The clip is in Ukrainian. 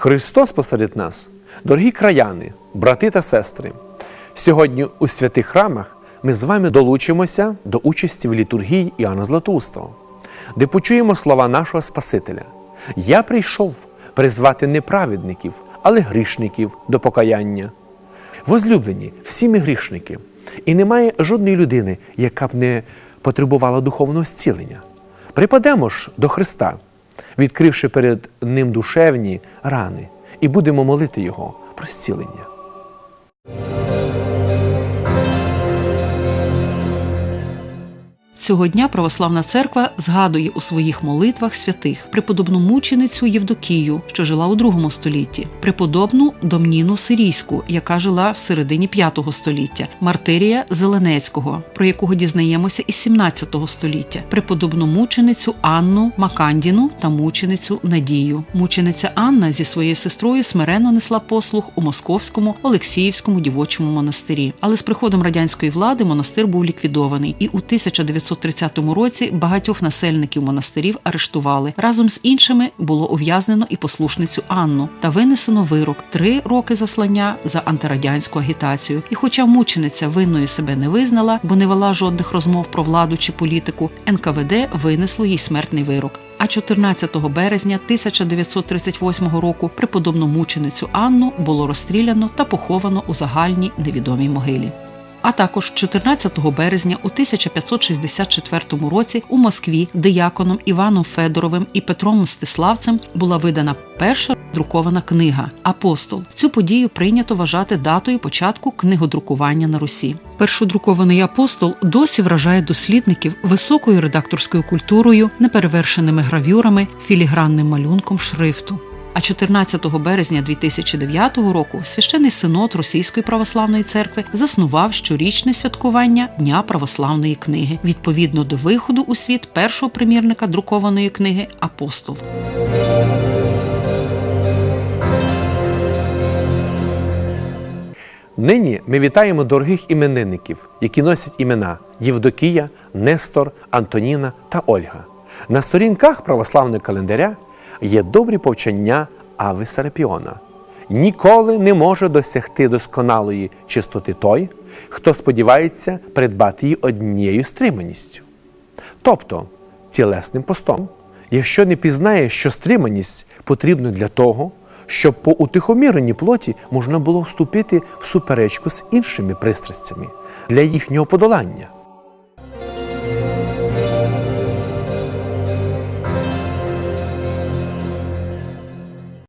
Христос посеред нас, дорогі краяни, брати та сестри. Сьогодні у святих храмах ми з вами долучимося до участі в літургії Іоанна Златоустого, де почуємо слова нашого Спасителя. Я прийшов призвати не праведників, але грішників до покаяння. Возлюблені, всі ми грішники, і немає жодної людини, яка б не потребувала духовного зцілення. Припадемо ж до Христа, відкривши перед Ним душевні рани, і будемо молити Його про зцілення. Цього дня православна церква згадує у своїх молитвах святих преподобну мученицю Євдокію, що жила у другому столітті, преподобну Домніну Сирійську, яка жила в середині п'ятого століття, Мартирія Зеленецького, про якого дізнаємося із 17 століття, преподобну мученицю Анну Макандіну та мученицю Надію. Мучениця Анна зі своєю сестрою смиренно несла послуг у московському Олексіївському дівочому монастирі. Але з приходом радянської влади монастир був ліквідований, і у 1930 році багатьох насельників монастирів арештували. Разом з іншими було ув'язнено і послушницю Анну та винесено вирок три роки заслання за антирадянську агітацію. І, хоча мучениця винною себе не визнала, бо не вела жодних розмов про владу чи політику, НКВД винесло їй смертний вирок. А 14 березня 1938 року преподобну мученицю Анну було розстріляно та поховано у загальній невідомій могилі. А також 14 березня у 1564 році у Москві дияконом Іваном Федоровим і Петром Мстиславцем була видана перша друкована книга Апостол. Цю подію прийнято вважати датою початку книгодрукування на Русі. Першодрукований апостол досі вражає дослідників високою редакторською культурою, неперевершеними гравюрами, філігранним малюнком шрифту. А 14 березня 2009 року священний синод Російської православної церкви заснував щорічне святкування Дня православної книги відповідно до виходу у світ першого примірника друкованої книги Апостол. Нині ми вітаємо дорогих іменинників, які носять імена Євдокія, Нестор, Антоніна та Ольга. На сторінках православного календаря є добрі повчання Ави Серапіона. Ніколи не може досягти досконалої чистоти той, хто сподівається придбати її однією стриманістю. Тобто тілесним постом, якщо не пізнає, що стриманість потрібна для того, щоб по утихоміреній плоті можна було вступити в суперечку з іншими пристрастями для їхнього подолання.